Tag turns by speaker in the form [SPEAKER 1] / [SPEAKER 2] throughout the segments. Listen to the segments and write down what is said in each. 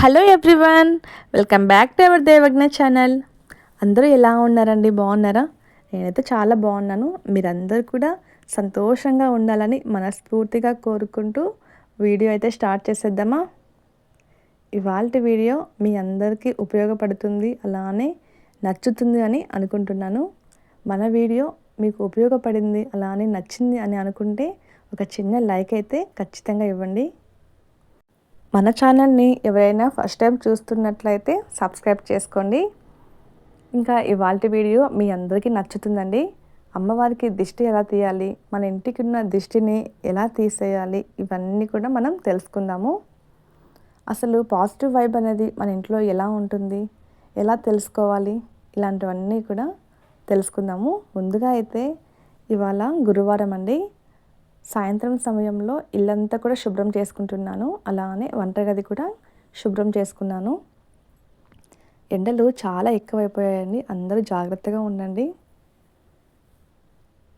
[SPEAKER 1] Hello everyone welcome back to our Devagna channel. అందరూ ఎలా ఉన్నారండి? బాగున్నారా? నేనైతే చాలా బాగున్నాను. మీరందరూ కూడా సంతోషంగా ఉండాలని మనస్ఫూర్తిగా కోరుకుంటూ వీడియో అయితే స్టార్ట్ చేసేద్దామా? ఇవాళ వీడియో మీ అందరికీ ఉపయోగపడుతుంది అలానే నచ్చుతుంది అని అనుకుంటున్నాను. మన వీడియో మీకు ఉపయోగపడింది అలానే నచ్చింది అని అనుకుంటే ఒక చిన్న లైక్ అయితే ఖచ్చితంగా ఇవ్వండి. మన ఛానల్ని ఎవరైనా ఫస్ట్ టైం చూస్తున్నట్లయితే సబ్స్క్రైబ్ చేసుకోండి. ఇంకా ఇవాళ వీడియో మీ అందరికీ నచ్చుతుందండి. అమ్మవారికి దిష్టి ఎలా తీయాలి మన ఇంటికి ఉన్న దిష్టిని ఎలా తీసేయాలి ఇవన్నీ కూడా మనం తెలుసుకుందాము. అసలు పాజిటివ్ వైబ్ అనేది మన ఇంట్లో ఎలా ఉంటుంది ఎలా తెలుసుకోవాలి ఇలాంటివన్నీ కూడా తెలుసుకుందాము. ముందుగా అయితే ఇవాళ గురువారం అండి. సాయంత్రం సమయంలో ఇల్లంతా కూడా శుభ్రం చేసుకుంటున్నాను. అలానే వంటగది కూడా శుభ్రం చేసుకున్నాను. ఎండలు చాలా ఎక్కువైపోయాయండి. అందరూ జాగ్రత్తగా ఉండండి.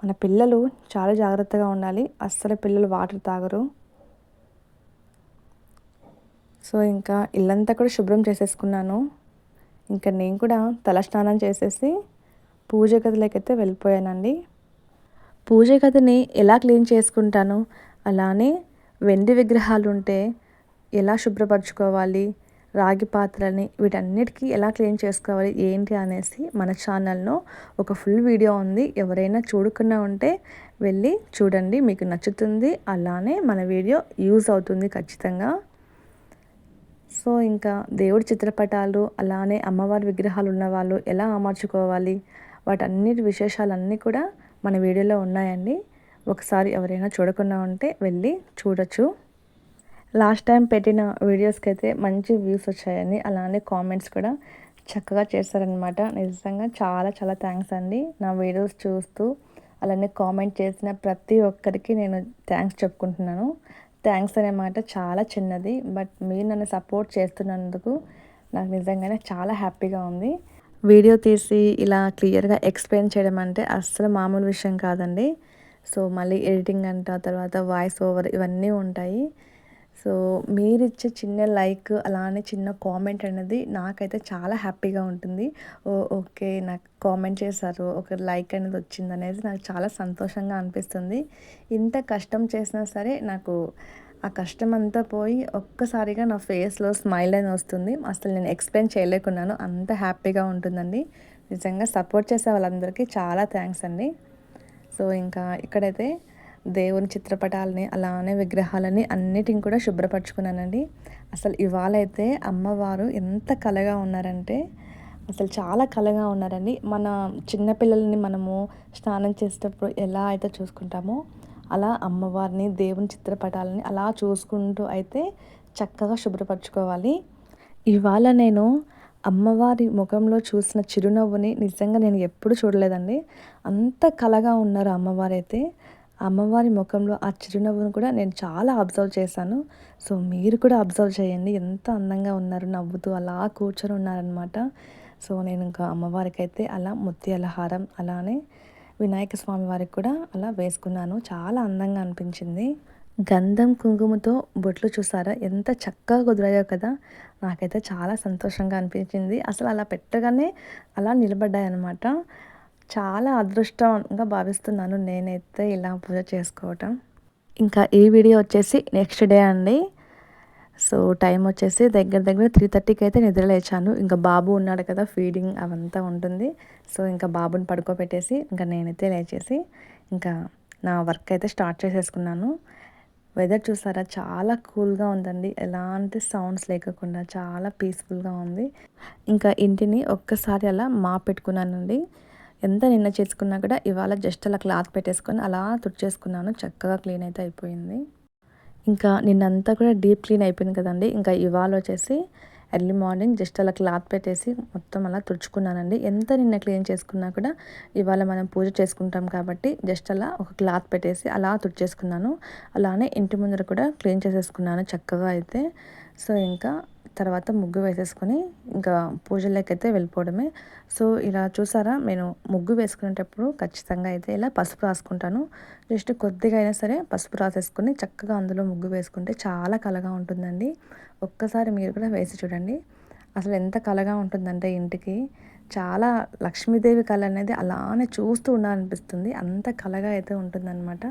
[SPEAKER 1] మన పిల్లలు చాలా జాగ్రత్తగా ఉండాలి. అస్సలు పిల్లలు వాటర్ తాగరు. సో ఇంకా ఇల్లంతా కూడా శుభ్రం చేసేసుకున్నాను. ఇంకా నేను కూడా తలస్నానం చేసేసి పూజ గదిలోకి అయితే వెళ్ళిపోయానండి. పూజ గదిని ఎలా క్లీన్ చేసుకుంటాను? అలానే వెండి విగ్రహాలు ఉంటే ఎలా శుభ్రపరచుకోవాలి? రాగి పాత్రని వీటన్నిటికీ ఎలా క్లీన్ చేసుకోవాలి? ఏంటి అనేసి మన ఛానల్లో ఒక ఫుల్ వీడియో ఉంది. ఎవరైనా చూడకుండా ఉంటే వెళ్ళి చూడండి. మీకు నచ్చుతుంది. అలానే మన వీడియో యూజ్ అవుతుంది ఖచ్చితంగా. సో ఇంకా దేవుడి చిత్రపటాలు అలానే అమ్మవారి విగ్రహాలు ఉన్నవాళ్ళు ఎలా అమర్చుకోవాలి వాటన్నిటి విశేషాలన్నీ కూడా మన వీడియోలో ఉన్నాయండి. ఒకసారి ఎవరైనా చూడకుండా ఉంటే వెళ్ళి చూడొచ్చు. లాస్ట్ టైం పెట్టిన వీడియోస్కి అయితే మంచి వ్యూస్ వచ్చాయండి. అలానే కామెంట్స్ కూడా చక్కగా చేశారనమాట నిజంగా చాలా చాలా థ్యాంక్స్ అండి. నా వీడియోస్ చూస్తూ అలానే కామెంట్ చేసిన ప్రతి ఒక్కరికి నేను థ్యాంక్స్ చెప్పుకుంటున్నాను. థ్యాంక్స్ అనే మాట చాలా చిన్నది బట్ మీరు నన్ను సపోర్ట్ చేస్తున్నందుకు నాకు నిజంగానే చాలా హ్యాపీగా ఉంది. వీడియో తీసి ఇలా క్లియర్గా ఎక్స్ప్లెయిన్ చేయడం అంటే అస్సలు మామూలు విషయం కాదండి. సో మళ్ళీ ఎడిటింగ్ అంట తర్వాత వాయిస్ ఓవర్ ఇవన్నీ ఉంటాయి. సో మీరు ఇచ్చే చిన్న లైక్ అలానే చిన్న కామెంట్ అనేది నాకైతే చాలా హ్యాపీగా ఉంటుంది. ఓ ఓకే నాకు కామెంట్ చేశారు ఒక లైక్ అనేది వచ్చింది అనేది నాకు చాలా సంతోషంగా అనిపిస్తుంది. ఇంత కష్టం చేసినా సరే నాకు ఆ కష్టం అంతా పోయి ఒక్కసారిగా నా ఫేస్లో స్మైల్ అని వస్తుంది. అసలు నేను ఎక్స్ప్లెయిన్ చేయలేకున్నాను. అంత హ్యాపీగా ఉంటుందండి. నిజంగా సపోర్ట్ చేసే వాళ్ళందరికీ చాలా థ్యాంక్స్ అండి. సో ఇంకా ఇక్కడైతే దేవుని చిత్రపటాలని అలానే విగ్రహాలని అన్నిటిని కూడా శుభ్రపరచుకున్నానండి. అసలు ఇవాళ అయితే అమ్మవారు ఎంత కలగా ఉన్నారంటే అసలు చాలా కలగా ఉన్నారండి. మన చిన్నపిల్లల్ని మనము స్నానం చేసేటప్పుడు ఎలా అయితే చూసుకుంటామో అలా అమ్మవారిని దేవుని చిత్రపటాలని అలా చూసుకుంటూ అయితే చక్కగా శుభ్రపరచుకోవాలి. ఇవాళ నేను అమ్మవారి ముఖంలో చూసిన చిరునవ్వుని నిజంగా నేను ఎప్పుడు చూడలేదండి. అంత కలగా ఉన్నారు అమ్మవారు అయితే అమ్మవారి ముఖంలో ఆ చిరునవ్వును కూడా నేను చాలా అబ్జర్వ్ చేశాను. సో మీరు కూడా అబ్జర్వ్ చేయండి. ఎంత అందంగా ఉన్నారు నవ్వుతూ అలా కూర్చొని ఉన్నారనమాట సో నేను ఇంకా అమ్మవారికి అయితే అలా ముత్యాల హారం అలానే వినాయక స్వామి వారికి కూడా అలా వేసుకున్నాను. చాలా అందంగా అనిపించింది. గంధం కుంకుమతో బొట్లు చూసారా? ఎంత చక్కగా కుదిరాయో కదా! నాకైతే చాలా సంతోషంగా అనిపించింది. అసలు అలా పెట్టగానే అలా నిలబడ్డాయి అనమాట చాలా అదృష్టంగా భావిస్తున్నాను నేనైతే ఇలా పూజ చేసుకోవటం. ఇంకా ఈ వీడియో వచ్చేసి నెక్స్ట్ డే అండి. సో టైం వచ్చేసి దగ్గర దగ్గర త్రీ థర్టీకి అయితే నిద్ర లేచాను. ఇంకా బాబు ఉన్నాడు కదా ఫీడింగ్ అవంతా ఉంటుంది. సో ఇంకా బాబుని పడుకోబెట్టేసి ఇంకా నేనైతే లేచేసి ఇంకా నా వర్క్ అయితే స్టార్ట్ చేసేసుకున్నాను. వెదర్ చూసారా చాలా కూల్గా ఉందండి. ఎలాంటి సౌండ్స్ లేకుండా చాలా పీస్ఫుల్గా ఉంది. ఇంకా ఇంటిని ఒక్కసారి అలా మా పెట్టుకున్నానండి ఎంత నిన్న చేసుకున్నా కూడా ఇవాళ జస్ట్ అలా క్లాత్ పెట్టేసుకొని అలా తుడిచేసుకున్నాను. చక్కగా క్లీన్ అయితే అయిపోయింది. ఇంకా నిన్నంతా కూడా డీప్ క్లీన్ అయిపోయింది కదండి. ఇంకా ఇవాళ వచ్చేసి ఎర్లీ మార్నింగ్ జస్ట్ అలా క్లాత్ పెట్టేసి మొత్తం అలా తుడుచుకున్నానండి. ఎంత నిన్న క్లీన్ చేసుకున్నా కూడా ఇవాళ మనం పూజ చేసుకుంటాం కాబట్టి జస్ట్ అలా ఒక క్లాత్ పెట్టేసి అలా తుడిచేసుకున్నాను. అలానే ఇంటి ముందర కూడా క్లీన్ చేసేసుకున్నాను చక్కగా అయితే. సో ఇంకా తర్వాత ముగ్గు వేసేసుకొని ఇంకా పూజలోకి అయితే వెళ్ళిపోవడమే. సో ఇలా చూసారా? నేను ముగ్గు వేసుకునేటప్పుడు ఖచ్చితంగా అయితే ఇలా పసుపు రాసుకుంటాను. జస్ట్ కొద్దిగా అయినా సరే పసుపు రాసేసుకొని చక్కగా అందులో ముగ్గు వేసుకుంటే చాలా కలగా ఉంటుందండి. ఒక్కసారి మీరు కూడా వేసి చూడండి. అసలు ఎంత కలగా ఉంటుందంటే ఇంటికి. చాలా లక్ష్మీదేవి కళ అనేది అలానే చూస్తూ ఉండాలనిపిస్తుంది. అంత కలగా అయితే ఉంటుందన్నమాట.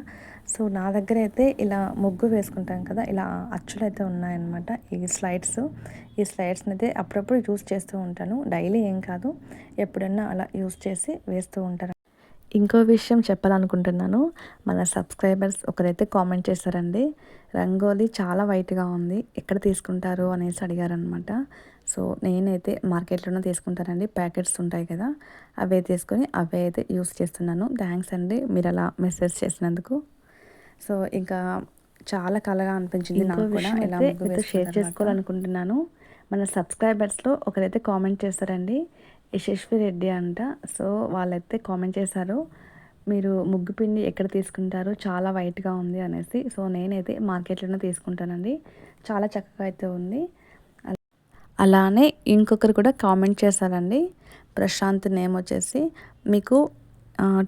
[SPEAKER 1] సో నా దగ్గర అయితే ఇలా ముగ్గు వేసుకుంటాం కదా ఇలా అచ్చులు అయితే ఉన్నాయన్నమాట ఈ స్లైడ్స్. ఈ స్లైడ్స్ని అయితే అప్పుడప్పుడు యూస్ చేస్తూ ఉంటాను. డైలీ ఏం కాదు ఎప్పుడన్నా అలా యూస్ చేసి వేస్తూ ఉంటాను. ఇంకో విషయం చెప్పాలనుకుంటున్నాను. మన సబ్స్క్రైబర్స్ ఒకరైతే కామెంట్ చేశారండి రంగోలీ చాలా వైట్గా ఉంది ఎక్కడ తీసుకుంటారు? అనేసి అడిగారనమాట సో నేనైతే మార్కెట్లోనే తీసుకుంటానండి. ప్యాకెట్స్ ఉంటాయి కదా అవే తీసుకొని అవే అయితే యూస్ చేస్తున్నాను. థ్యాంక్స్ అండి మీరు అలా మెసేజ్ చేసినందుకు. సో ఇంకా చాలా కలగా అనిపించింది నాకు కూడా ఇలా షేర్ చేసుకోవాలనుకుంటున్నాను. మన సబ్స్క్రైబర్స్లో ఒకరైతే కామెంట్ చేస్తారండి. యశస్వి రెడ్డి అంట. సో వాళ్ళైతే కామెంట్ చేశారు మీరు ముగ్గు పిండి ఎక్కడ తీసుకుంటారు చాలా వైట్గా ఉంది అనేసి. సో నేనైతే మార్కెట్లోనే తీసుకుంటానండి. చాలా చక్కగా అయితే ఉంది. అలానే ఇంకొకరు కూడా కామెంట్ చేశారండి. ప్రశాంత్ నేమ్ వచ్చేసి. మీకు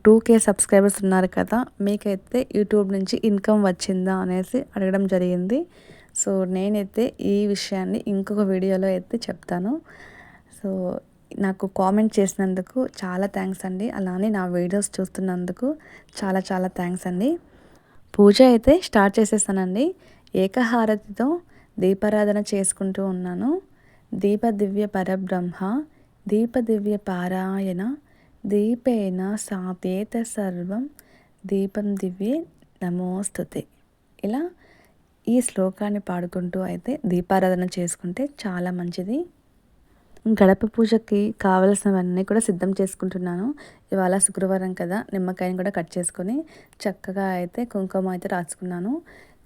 [SPEAKER 1] టూ కే సబ్స్క్రైబర్స్ ఉన్నారు కదా మీకైతే యూట్యూబ్ నుంచి ఇన్కమ్ వచ్చిందా అనేసి అడగడం జరిగింది. సో నేనైతే ఈ విషయాన్ని ఇంకొక వీడియోలో అయితే చెప్తాను. సో నాకు కామెంట్ చేసినందుకు చాలా థ్యాంక్స్ అండి. అలానే నా వీడియోస్ చూస్తున్నందుకు చాలా చాలా థ్యాంక్స్ అండి. పూజ అయితే స్టార్ట్ చేసేసానండి. ఏకహారతితో దీపారాధన చేసుకుంటూ ఉన్నాను. దీప దివ్య పరబ్రహ్మ దీపదివ్య పారాయణ దీపేన సాపేత సర్వం దీపం దివ్యే నమోస్తుతే. ఇలా ఈ శ్లోకాన్ని పాడుకుంటూ అయితే దీపారాధన చేసుకుంటే చాలా మంచిది. గడప పూజకి కావలసినవన్నీ కూడా సిద్ధం చేసుకుంటున్నాను. ఇవాళ శుక్రవారం కదా నిమ్మకాయని కూడా కట్ చేసుకొని చక్కగా అయితే కుంకుమ అయితే రాసుకున్నాను.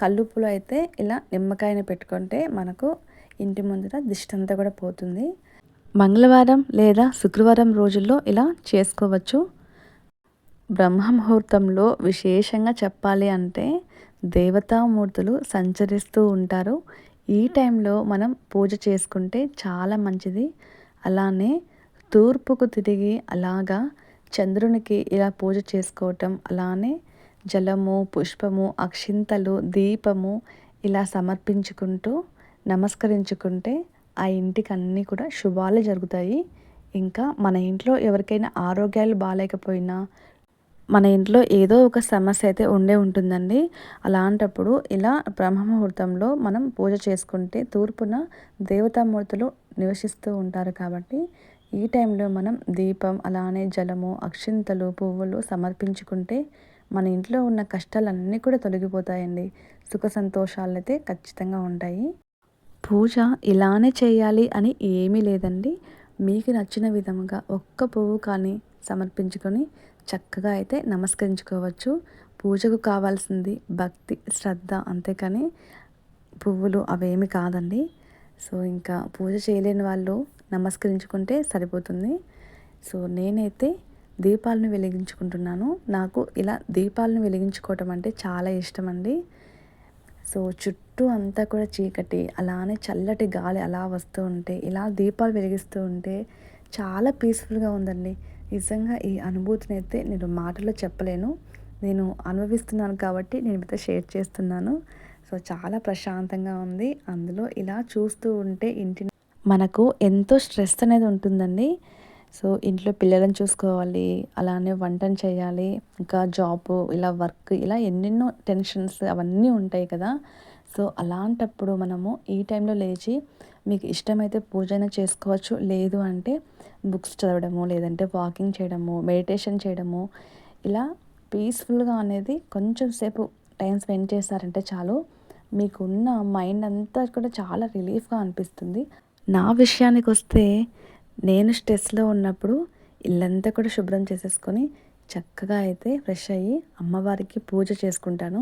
[SPEAKER 1] కల్లుప్పులో అయితే ఇలా నిమ్మకాయని పెట్టుకుంటే మనకు ఇంటి ముందర దిష్టి అంతా కూడా పోతుంది. మంగళవారం లేదా శుక్రవారం రోజుల్లో ఇలా చేసుకోవచ్చు. బ్రహ్మ ముహూర్తంలో విశేషంగా చెప్పాలి అంటే దేవతామూర్తులు సంచరిస్తూ ఉంటారు. ఈ టైంలో మనం పూజ చేసుకుంటే చాలా మంచిది. అలానే తూర్పుకు తిరిగి అలాగా చంద్రునికి ఇలా పూజ చేసుకోవటం అలానే జలము పుష్పము అక్షింతలు దీపము ఇలా సమర్పించుకుంటూ నమస్కరించుకుంటే ఆ ఇంటికి అన్నీ కూడా శుభాలు జరుగుతాయి. ఇంకా మన ఇంట్లో ఎవరికైనా ఆరోగ్యాలు బాగాలేకపోయినా మన ఇంట్లో ఏదో ఒక సమస్య అయితే ఉండే ఉంటుందండి. అలాంటప్పుడు ఇలా బ్రహ్మముహూర్తంలో మనం పూజ చేసుకుంటే తూర్పున దేవతామూర్తులు నివసిస్తూ ఉంటారు కాబట్టి ఈ టైంలో మనం దీపం అలానే జలము అక్షింతలు పువ్వులు సమర్పించుకుంటే మన ఇంట్లో ఉన్న కష్టాలన్నీ కూడా తొలగిపోతాయండి. సుఖ సంతోషాలు అయితే ఖచ్చితంగా ఉంటాయి. పూజ ఇలానే చేయాలి అని ఏమీ లేదండి. మీకు నచ్చిన విధంగా ఒక్క పువ్వు కానీ సమర్పించుకొని చక్కగా అయితే నమస్కరించుకోవచ్చు. పూజకు కావాల్సింది భక్తి శ్రద్ధ అంతేకాని పువ్వులు అవేమి కాదండి. సో ఇంకా పూజ చేయలేని వాళ్ళు నమస్కరించుకుంటే సరిపోతుంది. సో నేనైతే దీపాలను వెలిగించుకుంటున్నాను. నాకు ఇలా దీపాలను వెలిగించుకోవటం అంటే చాలా ఇష్టం అండి సో చుట్టూ చుట్టూ అంతా కూడా చీకటి అలానే చల్లటి గాలి అలా వస్తూ ఉంటే ఇలా దీపాలు వెలిగిస్తూ ఉంటే చాలా పీస్ఫుల్గా ఉందండి. నిజంగా ఈ అనుభూతిని అయితే నేను మాటలో చెప్పలేను. నేను అనుభవిస్తున్నాను కాబట్టి నేను మీతో షేర్ చేస్తున్నాను. సో చాలా ప్రశాంతంగా ఉంది. అందులో ఇలా చూస్తూ ఉంటే ఇంటి మనకు ఎంతో స్ట్రెస్ అనేది ఉంటుందండి. సో ఇంట్లో పిల్లలను చూసుకోవాలి అలానే వంటను చేయాలి ఇంకా జాబ్ ఇలా వర్క్ ఇలా ఎన్నెన్నో టెన్షన్స్ అవన్నీ ఉంటాయి కదా. సో అలాంటప్పుడు మనము ఈ టైంలో లేచి మీకు ఇష్టమైతే పూజన చేసుకోవచ్చు. లేదు అంటే బుక్స్ చదవడము లేదంటే వాకింగ్ చేయడము మెడిటేషన్ చేయడము. ఇలా పీస్ఫుల్గా అనేది కొంచెం సేపు టైం స్పెండ్ చేస్తారంటే చాలు. మీకున్న మైండ్ అంతా కూడా చాలా రిలీఫ్గా అనిపిస్తుంది. నా విషయానికి వస్తే నేను స్ట్రెస్లో ఉన్నప్పుడు ఇల్లంతా కూడా శుభ్రం చేసేసుకొని చక్కగా అయితే ఫ్రెష్ అయ్యి అమ్మవారికి పూజ చేసుకుంటాను.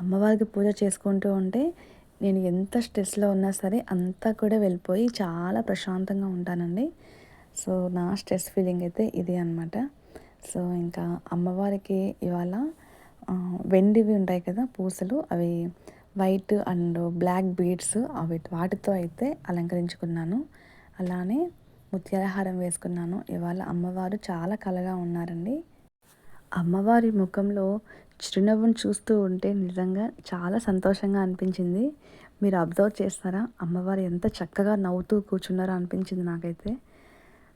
[SPEAKER 1] అమ్మవారికి పూజ చేసుకుంటూ ఉంటే నేను ఎంత స్ట్రెస్లో ఉన్నా సరే అంతా కూడా వెళ్ళిపోయి చాలా ప్రశాంతంగా ఉంటానండి. సో నా స్ట్రెస్ ఫీలింగ్ అయితే ఇది అనమాట సో ఇంకా అమ్మవారికి ఇవాళ వెండివి ఉంటాయి కదా పూసలు. అవి వైట్ అండ్ బ్లాక్ బీడ్స్ అవి వాటితో అయితే అలంకరించుకున్నాను. అలానే ముత్యాలహారం వేసుకున్నాను. ఇవాళ అమ్మవారు చాలా కలగా ఉన్నారండి. అమ్మవారి ముఖంలో చిరునవ్వును చూస్తూ ఉంటే నిజంగా చాలా సంతోషంగా అనిపించింది. మీరు అబ్జర్వ్ చేస్తారా? అమ్మవారు ఎంత చక్కగా నవ్వుతూ కూర్చున్నారో అనిపించింది నాకైతే.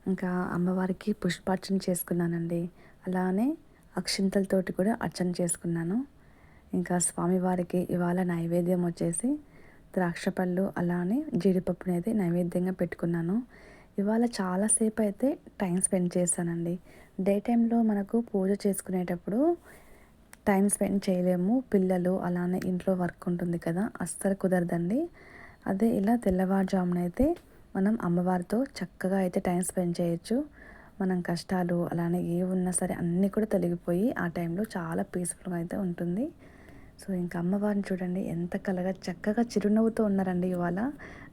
[SPEAKER 1] ఇంకా అమ్మవారికి పుష్పార్చన చేసుకున్నానండి. అలానే అక్షింతలతోటి కూడా అర్చన చేసుకున్నాను. ఇంకా స్వామివారికి ఇవాళ నైవేద్యం వచ్చేసి ద్రాక్ష పళ్ళు అలానే జీడిపప్పుని అయితే నైవేద్యంగా పెట్టుకున్నాను. ఇవాళ చాలాసేపు అయితే టైం స్పెండ్ చేశానండి. డే టైంలో మనకు పూజ చేసుకునేటప్పుడు టైం స్పెండ్ చేయలేము. పిల్లలు అలానే ఇంట్లో వర్క్ ఉంటుంది కదా అస్సలు కుదరదండి. అదే ఇలా తెల్లవారుజామున అయితే మనం అమ్మవారితో చక్కగా అయితే టైం స్పెండ్ చేయొచ్చు. మనం కష్టాలు అలానే ఏ ఉన్నా సరే అన్నీ కూడా తొలగిపోయి ఆ టైంలో చాలా పీస్ఫుల్గా అయితే ఉంటుంది. సో ఇంకా అమ్మవారిని చూడండి ఎంత కలగా చక్కగా చిరునవ్వుతో ఉన్నారండి ఇవాళ.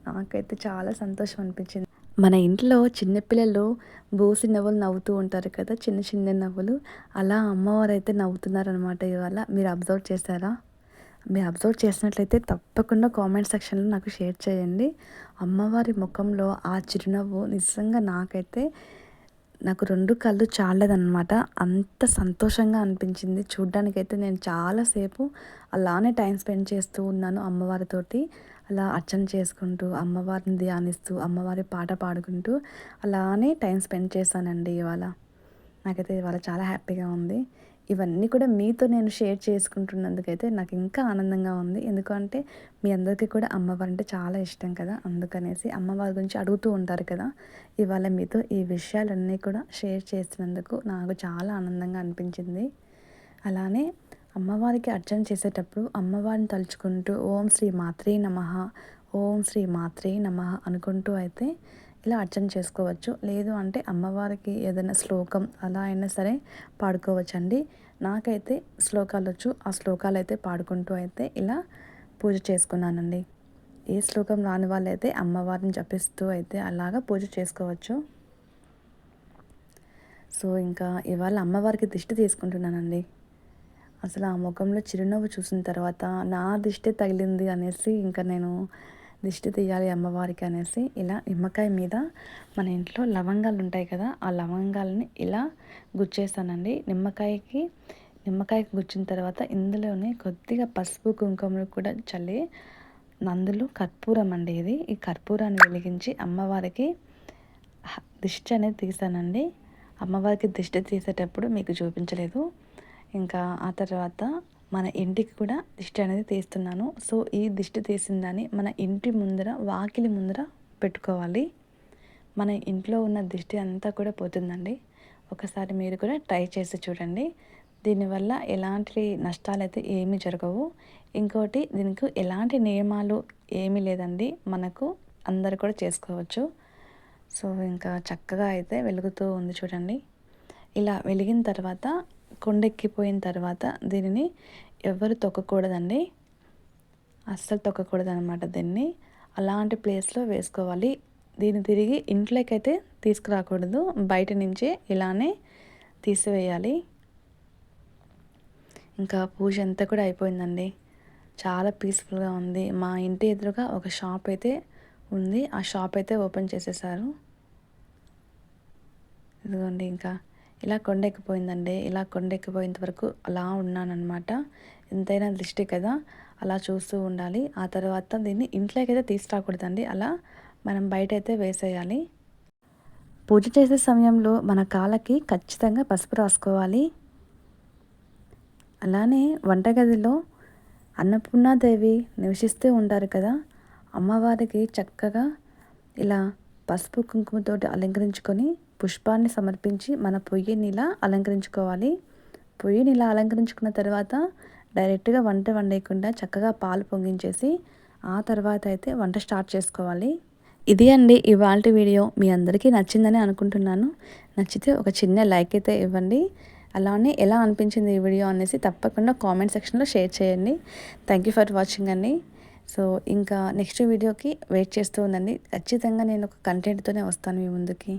[SPEAKER 1] నాకైతే చాలా సంతోషం అనిపించింది. మన ఇంట్లో చిన్నపిల్లలు బోసి నవ్వులు నవ్వుతూ ఉంటారు కదా చిన్న చిన్న నవ్వులు. అలా అమ్మవారు అయితే నవ్వుతున్నారనమాట ఇవాళ. మీరు అబ్జర్వ్ చేశారా? మీరు అబ్జర్వ్ చేసినట్లయితే తప్పకుండా కామెంట్ సెక్షన్లో నాకు షేర్ చేయండి. అమ్మవారి ముఖంలో ఆ చిరునవ్వు నిజంగా నాకైతే నాకు రెండు కళ్ళు చాలేదన్నమాట. అంత సంతోషంగా అనిపించింది. చూడ్డానికైతే నేను చాలాసేపు అలానే టైం స్పెండ్ చేస్తూ ఉన్నాను అమ్మవారితోటి. అలా అర్చన చేసుకుంటూ అమ్మవారిని ధ్యానిస్తూ అమ్మవారి పాట పాడుకుంటూ అలానే టైం స్పెండ్ చేశానండి ఇవాళ. నాకైతే ఇవాళ చాలా హ్యాపీగా ఉంది. ఇవన్నీ కూడా మీతో నేను షేర్ చేసుకుంటున్నందుకైతే నాకు ఇంకా ఆనందంగా ఉంది. ఎందుకంటే మీ అందరికీ కూడా అమ్మవారు అంటే చాలా ఇష్టం కదా. అందుకనేసి అమ్మవారి గురించి అడుగుతూ ఉంటారు కదా. ఇవాళ మీతో ఈ విషయాలన్నీ కూడా షేర్ చేసినందుకు నాకు చాలా ఆనందంగా అనిపించింది. అలానే అమ్మవారికి అర్చన చేసేటప్పుడు అమ్మవారిని తలుచుకుంటూ ఓం శ్రీ మాత్రే నమ ఓం శ్రీ మాత్రే నమ అనుకుంటూ అయితే ఇలా అర్చన చేసుకోవచ్చు. లేదు అంటే అమ్మవారికి ఏదైనా శ్లోకం అలా అయినా సరే పాడుకోవచ్చు అండి నాకైతే శ్లోకాలు వచ్చు ఆ శ్లోకాలు అయితే పాడుకుంటూ అయితే ఇలా పూజ చేసుకున్నానండి. ఏ శ్లోకం రాని వాళ్ళైతే అమ్మవారిని జపిస్తూ అయితే అలాగా పూజ చేసుకోవచ్చు. సో ఇంకా ఇవాళ అమ్మవారికి దిష్టి తీసుకుంటున్నానండి. అసలు ఆ ముఖంలో చిరునవ్వు చూసిన తర్వాత నా దిష్టి తగిలింది అనేసి ఇంకా నేను దిష్టి తీయాలి అమ్మవారికి అనేసి ఇలా నిమ్మకాయ మీద మన ఇంట్లో లవంగాలు ఉంటాయి కదా ఆ లవంగాలని ఇలా గుచ్చేస్తానండి నిమ్మకాయకి నిమ్మకాయకి గుచ్చిన తర్వాత ఇందులోనే కొద్దిగా పసుపు కుంకుమలు కూడా చల్లి నందులు కర్పూరం అండి ఇది. ఈ కర్పూరాన్ని వెలిగించి అమ్మవారికి దిష్టి అనేది తీసానండి. అమ్మవారికి దిష్టి తీసేటప్పుడు మీకు చూపించలేదు. ఇంకా ఆ తర్వాత మన ఇంటికి కూడా దిష్టి అనేది తీస్తున్నాను. సో ఈ దిష్టి తీసిన దాన్ని మన ఇంటి ముందర వాకిలి ముందర పెట్టుకోవాలి. మన ఇంట్లో ఉన్న దిష్టి అంతా కూడా పోతుందండి. ఒకసారి మీరు కూడా ట్రై చేసి చూడండి. దీనివల్ల ఎలాంటి నష్టాలు అయితే ఏమీ జరగవు. ఇంకోటి దీనికి ఎలాంటి నియమాలు ఏమీ లేదండి. మనకు అందరు కూడా చేసుకోవచ్చు. సో ఇంకా చక్కగా అయితే వెలుగుతూ ఉంది చూడండి. ఇలా వెలిగిన తర్వాత కొండెక్కిపోయిన తర్వాత దీనిని ఎవరు తొక్కకూడదండి? అస్సలు తొక్కకూడదు అనమాట దీన్ని. అలాంటి ప్లేస్లో వేసుకోవాలి. దీన్ని తిరిగి ఇంట్లోకి అయితే తీసుకురాకూడదు. బయట నుంచి ఇలానే తీసివేయాలి. ఇంకా పూజ అంతా కూడా అయిపోయిందండి. చాలా పీస్ఫుల్గా ఉంది. మా ఇంటి ఎదురుగా ఒక షాప్ అయితే ఉంది. ఆ షాప్ అయితే ఓపెన్ చేసేసారు. ఇదిగోండి ఇంకా ఇలా కొండెక్కిపోయిందండి. ఇలా కొండెక్కిపోయేంత వరకు అలా ఉన్నానన్నమాట. ఎంతైనా దృష్టి కదా అలా చూస్తూ ఉండాలి. ఆ తర్వాత దీన్ని ఇంట్లోకి అయితే తీసుకురాకూడదండి అలా మనం బయట అయితే వేసేయాలి. పూజ చేసే సమయంలో మన కాళ్ళకి ఖచ్చితంగా పసుపు రాసుకోవాలి. అలానే వంటగదిలో అన్నపూర్ణాదేవి నివసిస్తూ ఉంటారు కదా అమ్మవారికి చక్కగా ఇలా పసుపు కుంకుమతోటి అలంకరించుకొని పుష్పాన్ని సమర్పించి మన పొయ్యిని ఇలా అలంకరించుకోవాలి. పొయ్యిని ఇలా అలంకరించుకున్న తర్వాత డైరెక్ట్గా వంట వండేయకుండా చక్కగా పాలు పొంగించేసి ఆ తర్వాత అయితే వంట స్టార్ట్ చేసుకోవాలి. ఇది అండి ఇవాళ వీడియో. మీ అందరికీ నచ్చిందని అనుకుంటున్నాను. నచ్చితే ఒక చిన్న లైక్ అయితే ఇవ్వండి. అలానే ఎలా అనిపించింది ఈ వీడియో అనేసి తప్పకుండా కామెంట్ సెక్షన్లో షేర్ చేయండి. థ్యాంక్ యూ ఫర్ వాచింగ్ అండి. సో ఇంకా నెక్స్ట్ వీడియోకి వెయిట్ చేస్తూ ఉందండి ఖచ్చితంగా నేను ఒక కంటెంట్తోనే వస్తాను మీ ముందుకి.